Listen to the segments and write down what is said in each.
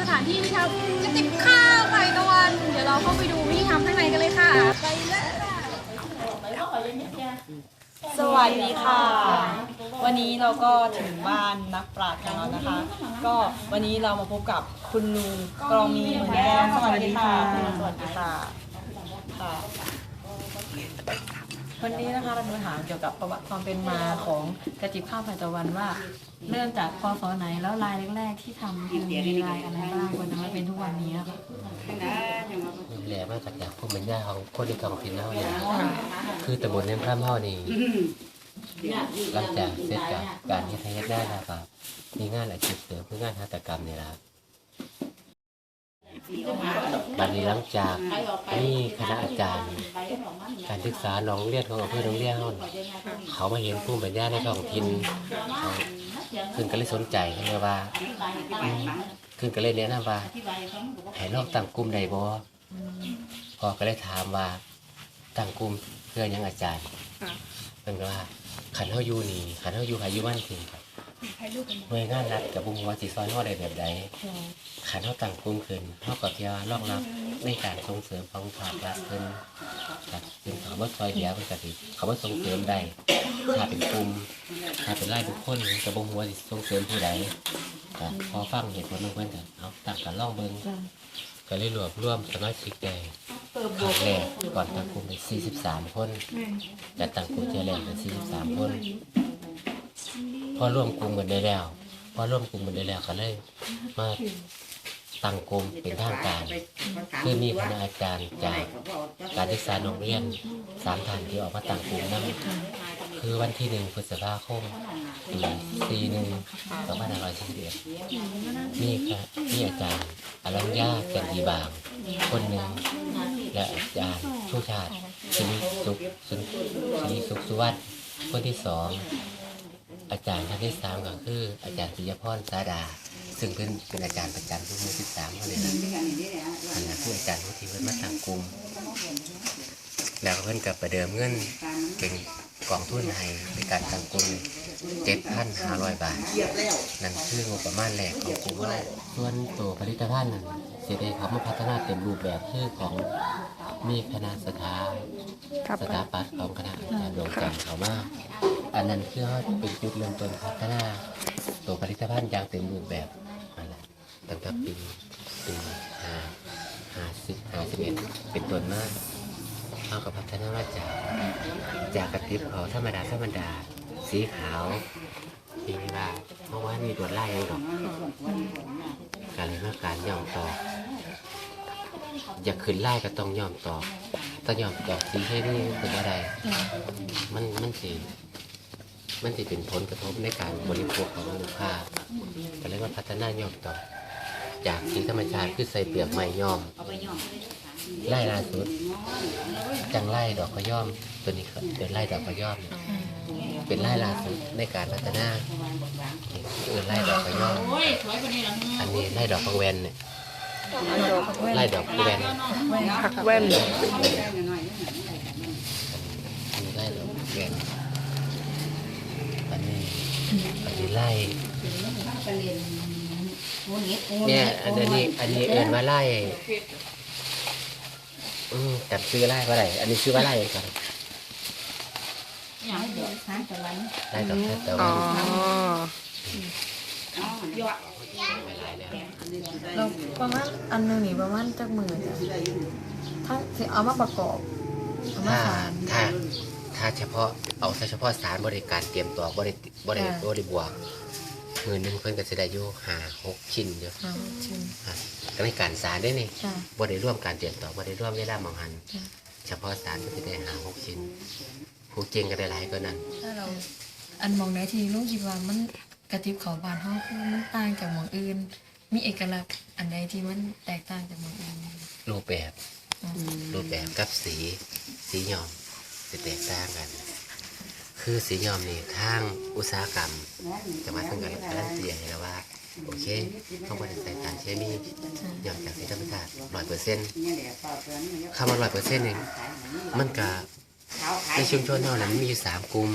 สถานที่ที่ทำกระติบข้าวไข่ตะวัน เดี๋ยวเราเข้าไปดูวิธีทำข้างในกันเลยค่ะ ไปเลยสวัสดีค่ะ วันนี้เราก็ถึงบ้านนักปราชญ์กันแล้วนะคะ ก็วันนี้เรามาพบกับคุณลุงกรองมีเหมือนแก้วสวัสดีค่ะสวัสดีค่ะค่ะ วันนี้นะคะเราจะมาถามเกี่ยวกับประวัติความเป็นมาของกระจิบข้าวไผ่ตะวันว่า เริ่มจากพศไหนแล้วลายแรกๆที่ทำคือมีลายอะไรบ้างกว่าจะมาเป็นทุกวันนี้ค่ะแหลมาจากจากพวกมันย่าของคนที่ท้องถิ่นเฮาเนี่ยคือตำบลเน้นพร่ำเฮานี่หลังจากเสร็จจากการเฮ็ดให้เฮ็ดได้แล้วครับมีงานอาชีพเสริมคืองานหัตถกรรมนี่แหละ บบัดนี้หลังจากมีคณะอาจารย์ การศึกษาน้องเรียนของอำเภอหนองเรียนเฮานี่เขามาเห็นผู้ปัญญาในท้องถิ่นเขาเพิ่นก็เลยสนใจเขาเลยว่าอืมเพิ่นก็เลยแนะนำว่าให้ลองตั้งกลุ่มใดบ่พอก็เลยถามว่าตั้งกลุ่มเพื่อหยังอาจารย์เป็นก็ว่าขันเฮาอยู่นี่ขันเฮาอยู่ไผอยู่บ้านสิครับ หน่วยงานรัฐกับบุ้งว่าสิซอยเฮาได้แบบใดขันเฮาตั้งกลุ่มขึ้นเฮาก็เที่ยวรองรับในการส่งเสริมของภาครัฐเพิ่นครับซึ่งเขาบ่ซอยเหลือเพิ่นก็สิเขาบ่ส่งเสริมได้ถ้าเป็นกลุ่มถ้าเป็นรายบุคคลก็บ่ฮู้ว่าสิส่งเสริมผู้ใดก็พอฟังเหตุผลของเพิ่นก็เอาตั้งกันลองเบิ่งก็เลยรวบรวมสมาชิกได้ครั้งแรกก่อนตั้งกลุ่มเป็น43 คนจัดตั้งกลุ่มเจอแรกเป็น43 คน พอร่วมกลุ่มกันได้แล้วพอร่วมกลุ่มกันได้แล้วก็เลยมาตั้งกลุ่มเป็นทางการคือมีคณะอาจารย์จากการศึกษาโรงเรียนสามท่านที่ออกมาตั้งกลุ่มนั้นคือวันที่หนึ่งพฤษภาคมปีสี่หนึ่งสองพันห้าร้อยสี่สิบเอ็ดนี่ครับนี่อาจารย์อรัญญาแก่นดีบาง คนหนึ่งและอาจารย์ชูชาติสิริสุขสุนสิริสุขสุวัสดิ์คนที่สอง อาจารย์ท่านที่สามก็คือ อาจารย์ปิยพรสาดา ซึ่งเป็นเป็นอาจารย์ประจำทุกมือที่สามเขาเลยนะอันนั้นคืออาจารย์ผู้ที่เพิ่นมาตังกลุ่มแล้วก็เพิ่นกับประเดิมเงินเป็นกองทุนให้ในการตั้งกลุ่มเจ็ดพันห้าร้อยบาท นั่นคืองบประมาณแรกของกลุ่มเราส่วนตัวผลิตภัณฑ์เสียดายเขามาพัฒนาเต็มรูปแบบคือของมีคณะสถาสถาปัตย์ของคณะอาจารย์ดวงจันทร์เขามา อันนั้นคือเป็นจุดเริ่มต้นพัฒนาตัวผลิตภัณฑ์อย่างเต็มรูปแบบนั่นแหละตั้งแต่ปีปีห้าห้าสิบห้าสิบเอ็ดเป็นต้นมาเขาก็พัฒนามาจากจากกระติบเขาธรรมดาธรรมดา สีขาวปีนี้ว่าเพราะว่ามีตัวไล่ยังดอกการเลยมาการย่อมต่ออยากขึ้นไล่ก็ต้องย่อมต่อต้องยอมต่อสีให้นี่เป็นอะไรมันมันสิ มันสิเป็นผลกระทบในการบริโภคของลูกค้าก็เลยว่าพัฒนายอมตอบจากสีธรรมชาติคือใส่เปลือกไม้ยอมไล่ล่าสุดจังไล่ดอกกระย่อมตัวนี้ครับเป็นไล่ดอกกระย่อมเนี่ยเป็นไล่ล่าสุดในการพัฒนาเออไล่ดอกกระย่อมอันนี้ไล่ดอกกังเวนเนี่ยไล่ดอกกังเวนผักแว่นอันนี้ไล่ดอกกังเวนอันนี้อันนี้ ไล่เนี่ยอันนี้อันนี้เอินว่าไล่อืมจำชื่อไล่ว่าไรอันนี้ชื่อว่าไล่ยังไงไล่ดอกแค่แต่อ๋ว่าอไม่ไล่แล้วเราประมาณอันหนึงนี่ประมาณจักหมื่นจ้ะถ้าสิเอามาประกอบเอามาถ้าสาน ถ้าถ้าเฉพาะเอาเฉพาะสารบริการเตรียมตัวบริบริค่ะบริบวกมือหนึงเพิ่นก็จะได้อยู่ห้าหกชิ้นเดียวเอาชิมอะก็ในการสารได้นี่จ้ะบริร่วมการเตรียมตัวบริร่วมเวลามองหันจ้ะเฉพาะสารก็จะได้หาหกชิ้นผู้เก่งก็ได้หลายกว่านั้น ถ้าเราอันมองได้ที่ลูกคิดว่ามันกระติบเขาบานเฮาคือมันต่างจากหมองอื่น มีเอกลักษณ์อันใดที่มันแตกต่างจากหมองอื่นรูปแบบอืมรูปแบบกับสีสียอม จะแตกต่างกัน คือสียอมนี่ทางอุตสาหกรรมจะมาตั้งกันการันตีให้แล้วว่า โอเคเขาบริใส่สารเคมียอมจากสีธรรมชาติร้อยเปอร์เซ็นต์คำว่าร้อยเปอร์เซ็นต์นี่มันก็ในชุมชนเท่านั้นมีอยู่สามกลุ่ม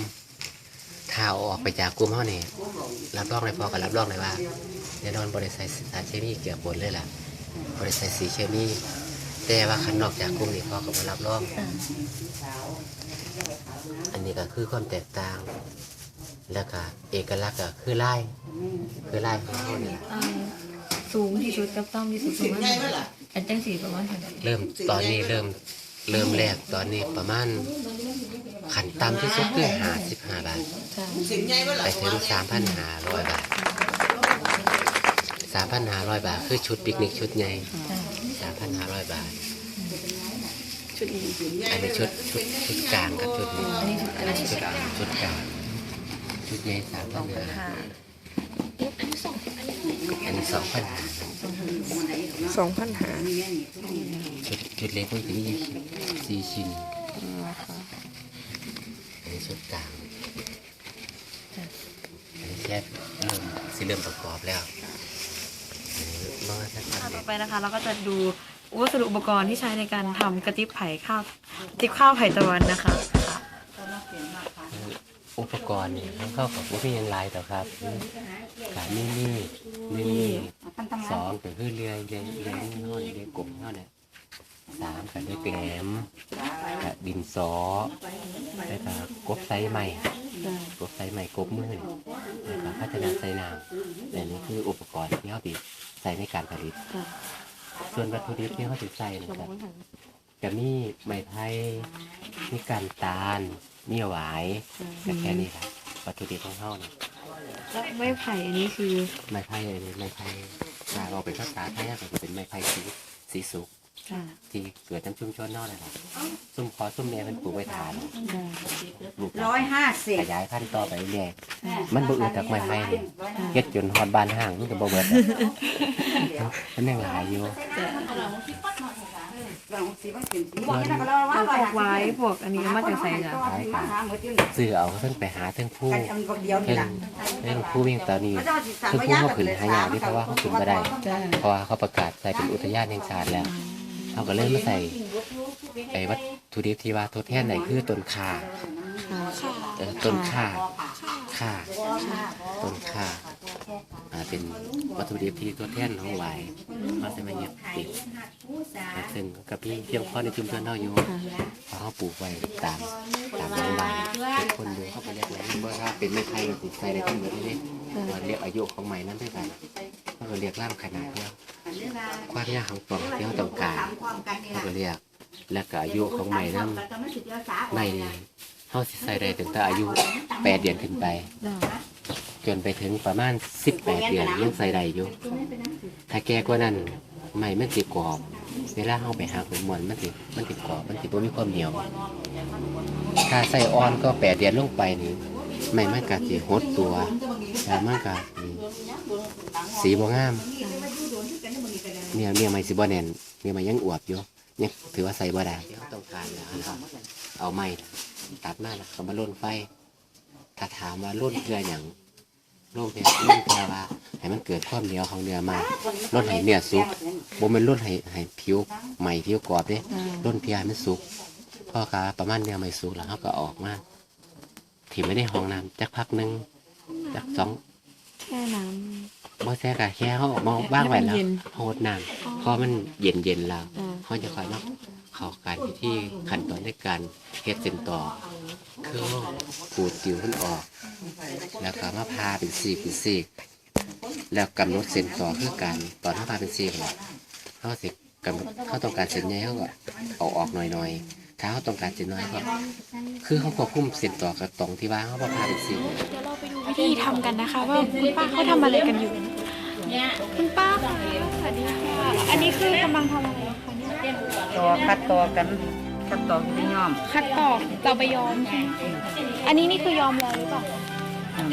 ถ้าเอาออกไปจากกลุ่มเท่านี้รับรองเลยพอกับรับรองเลยว่าแน่นอนบริษัทสารเคมีเกี่ยวปนเลยล่ะบริษัทสีเคมี แต่ว่าขันนอกจากกลุ่มนี้พอกับรับรองอันนี้ก็คือความแตกต่าง แล้วก็เอกลักษณ์ก็คือไล่คือไล่ของเขานี่อันสูงที่สุดกับต่ำที่สุดประมาณไหนอันจังสีประมาณเท่าไหร่เริ่มตอนนี้เริ่มเริ่มแรกตอนนี้ประมาณขันต่ำที่สุดคือห้าสิบห้าบาทจ้ะไปถึงสามพันห้าร้อยบาทสามพันห้าร้อยบาทคือชุดปิกนิกชุดใหญ่ จ้ะ สามพันห้าร้อยบาท อันนี้ชุดชุดชุดกลางกับชุดนี้อันนี้คืออันนี้ชุดชุดกลางชุดใหญ่สามพันห้าค่ะอันนี้สองพันห้าสองพันหาชุดชุดเล็กมันจะมีสี่ชิ้นอันนี้ชุดกลางอันนี้แค่เริ่มสิเริ่มประกอบแล้วอันนี้เมื่อสักพักต่อไปนะคะเราก็จะดู วัสดุอุปกรณ์ที่ใช้ในการทำกระติบไผ่ข้าวกระติบข้าวไผ่ตะวันนะคะ อุปกรณ์เนี่ยเข้ากับว่ามีอย่างไรต่อครับขามีมีดมีมีดสองก็คือเรือเรือเรือนี่ห้อยเรือกบเท่าเนี่ยสามก็ได้แกลมกับดินสอแล้วก็กบไซส์ใหม่กบไซส์ใหม่กบมือแล้วก็พัฒนาไซน้ำแต่นี่คืออุปกรณ์ที่เขาติดใส่ในการผลิต ส่วนวัตถุดิบที่เขาติดใส่นะครับจะมีไม้ไผ่มีการตาล มีหวายก็แค่นี้ครับวัตถุดิบของเขาเนี่ยแล้วไม้ไผ่อันนี้คือไม้ไผ่อันนี้ไม้ไผ่ถ้าเราเป็นภาษาไทยก็จะเป็นไม้ไผ่สีสีสุก ค่ะที่เกิดในชุมชนนอกนะครับซุ่มพอซุ่มเมียมันปลูกไว้ทานปลูกร้อยห้าสิบขยายพันธุ์ต่อไปเรื่อยมันบ่อื่นจากไม้ไผ่เนี่ยเฮ็ดจนฮอดบ้านห้างมันก็บ่เบิดอะมันยังหลายอยู่พวกไว้พวกอันนี้ก็มาจากใส่จ้ะขายกันซื้อเอาเพิ่นไปหาเทั้งผู้เทั้งเทั้งผู้เมียงตอนนี้เทั้งผู้เขาขึ้นหายากนี่เพราะว่าเขาขึ้นบ่ได้เพราะว่าเขาประกาศใส่เป็นอุทยานแห่งชาติแล้ว เขาก็เริ่มมาใส่ไอ้วัตถุดิบที่ว่าทดแทนไหนคือต้นข่าเออต้นข่าข่าต้นข่าอ่าเป็นวัตถุดิบที่ทดแทนของไหวเขาจะมาเย็บติดซึ่งกับพี่เพียงพอในชุมชนเราอยู่เพราะเขาปลูกไว้ตามตามโรงพยาบาลเป็นคนดูเขาไปเรียกอะไรเมื่อถ้าเป็นไม้ไผ่ติดใส่ได้ทั้งหมดเลยเราเรียกอายุของใหม่นั้นด้วยกันเขาก็เรียกร่างขนาดเดียว ความยาวของปล่องที่เขาต้องการเขาก็เรียก และก็อายุของใหม่นั้นใหม่นี่เขาใส่ได้ตั้งแต่อายุแปดเดือนขึ้นไป จนไปถึงประมาณสิบแปดเดือนยังใส่ได้อยู่ ถ้าแก่กว่านั้นใหม่มันสิกรอบ เวลาเฮาไปหักไปม้วนมันสิมันสิกรอบมันสิบ่มีความเหนียว ถ้าใส่อ่อนก็แปดเดือนลงไปนี่ไม่มันก็สิหดตัวแล้วมันก็สิสีบ่งาม เนี่ยเนี่ยไม่สิบ่แน่นเนี่ยมันยังอวบอยู่ยังถือว่าใส่บ่ได้ที่เราต้องการแล้วนะครับเอาไม้ตัดมาแล้วก็มาล่นไฟถ้าถามว่าล่นเพื่อหยังล่นเพื่อล่นเพื่อว่าให้มันเกิดความเหนียวของเนื้อไม้ล่นให้เนื้อสุกบ่แม่นล่นให้ให้ผิวใหม่ผิวกรอบเด้ล่นเพื่อให้มันสุกพอกาประมาณเนื้อไม่สุกแล้วเขาก็ออกมาถิ่มไม่ได้ห้องน้ำจักพักหนึ่งจักสอง แช่น้บ่แท้กะแค่เขาออกมาบ้างไว้แล้ว ให้มันเย็นเขาหดน้ำพอมันเย็นเย็นๆแล้วอ่าเขาจะคอยเนาะเข้าการพิธีขั้นตอนในการเฮ็ดเส้นต่อคือเขาขูดติวมันออก แล้วก็มาพาเป็นสีกเป็นสีกแล้วกำหนดเส้นต่อคือการตอนเขาพาเป็นสีกเนี่ยเขาสิกำหนดเขาต้องการเส้นใหญ่เขาก็เอาออกหน่อยๆถ้าเขาต้องการเส้นน้อยก็คือเขาควบคุมเส้นต่อกับตรงที่ว่าเขาพาเป็นสีกวิธี ทำกันนะคะ ว่าคุณป้าเขาทำอะไรกันอยู่ คุณป้าคะสวัสดีค่ะ อันนี้คือกำลังทำอะไรคะเนี่ยตัวคัดตัวกันคัดตัวที่ย่อมคัดตอกเราไปย้อมใช่ไหมอันนี้นี่คือย้อมแล้วหรือเปล่าอืม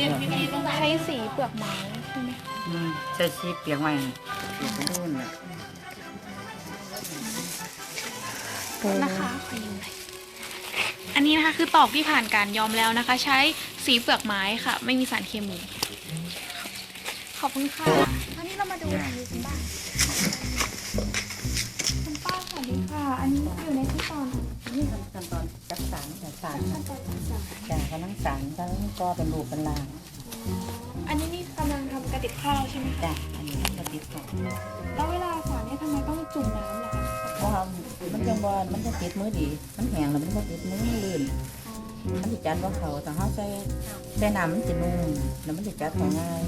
ใช้สีเปลือกไม้ใช่ไหมอืมใช้ชีเปียกไว้เปียกรุ่นน่ะนะคะข อันนี้นะคะคือตอกที่ผ่านการย้อมแล้วนะคะ ใช้สีเปลือกไม้ค่ะ ไม่มีสารเคมี ขอบคุณค่ะอันนี้เรามาดูรีวิวกันบ้างคุณป้าสวัสดีค่ะ อันนี้อยู่ในขั้นตอนนี่ขั้นตอนจักสารจักสารจากกำลังสารกำลังก็เป็นรูปเป็นลางอันนี้นี่กำลังทำกระติบข้าวใช่ไหมคะจ้ะอันนี้มันก็ติดของแล้วเวลาสารเนี่ยทำไมต้องจุ่มน้ำล่ะคะ พราะว่ามันจังบ่มันจะติดมือดี มันแห้งแล้วมันก็ติดมือลื่นมันจะจัดว่าเขาแต่เขาใส่ใส่น้ำมันจะนุ่มแล้วมันจะจัดของง่าย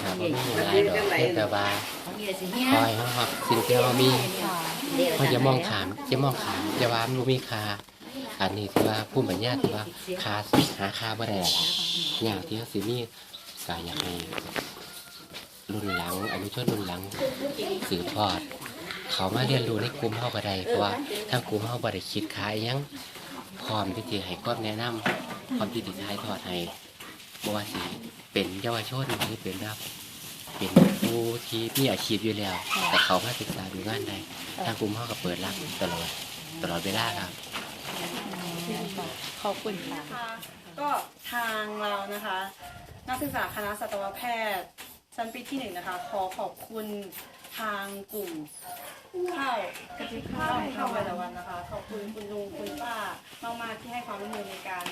หาบ่มีหลายดอกเพียงแต่ว่าคอยเขาครับสิ่งที่เขามีเขาจะมองขามจะมองขามจะว่ามันบ่มีค่าอันนี้ถือว่าผู้ปัญญาถือว่าคาหาคาบ่ได้ล่ะอย่างที่เขาสิมีก็อยากให้รุ่นหลังอนุชนรุ่นหลังสืบทอด เขามาเรียนรู้ในกลุ่มเฮาก็ได้เพราะว่าทางกลุ่มเฮาบ่ได้คิดขายหยังพร้อมที่จะให้ความแนะนำพร้อมที่จะถ่ายทอดให้บ่ว่าสิ เป็นเยาวชนหรือเป็นรับ เป็นผู้ที่มีอาชีพอยู่แล้ว แต่เขามาศึกษาดูงานได้ทางกลุ่มเขาก็เปิดรับตลอดตลอดเวลาครับ ขอบคุณค่ะ ก็ทางเรานะคะ นักศึกษาคณะสัตวแพทย์ชั้นปีที่หนึ่งนะคะ ขอขอบคุณทางกลุ่มข้าวกะทิข้าวข้าววันละวันนะคะ ขอบคุณคุณลุงคุณป้ามากๆที่ให้ความร่วมมือในการ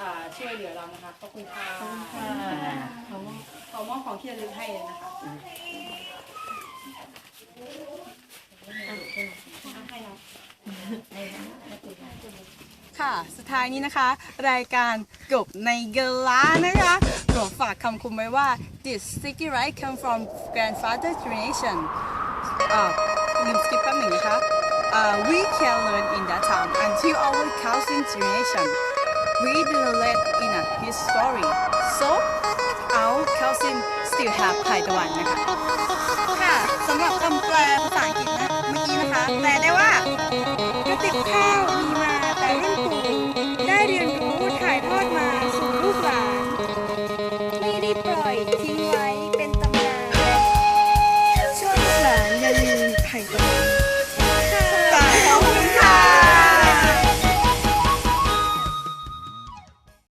อ่าช่วยเหลือเรานะคะ ขอบคุณค่ะขอบคุณค่ะขอมอบ ของที่ระลึกให้เลยนะคะให้เราค่ะ สุดท้ายนี้นะคะ รายการกบในเกล้านะคะกบฝากคำคมไว้ว่า this sticky rice come from grandfather generation อ่าลืมสกิปแป๊บหนึ่งนะคะ uh, we can learn in that time until our cousin generation we didn't let in a history so calcium still have ไข่ตะวันนะคะ ค่ะสำหรับคำแปลภาษาอังกฤษนะเมื่อกี้นะคะ แปลได้ว่า กระติกข้าว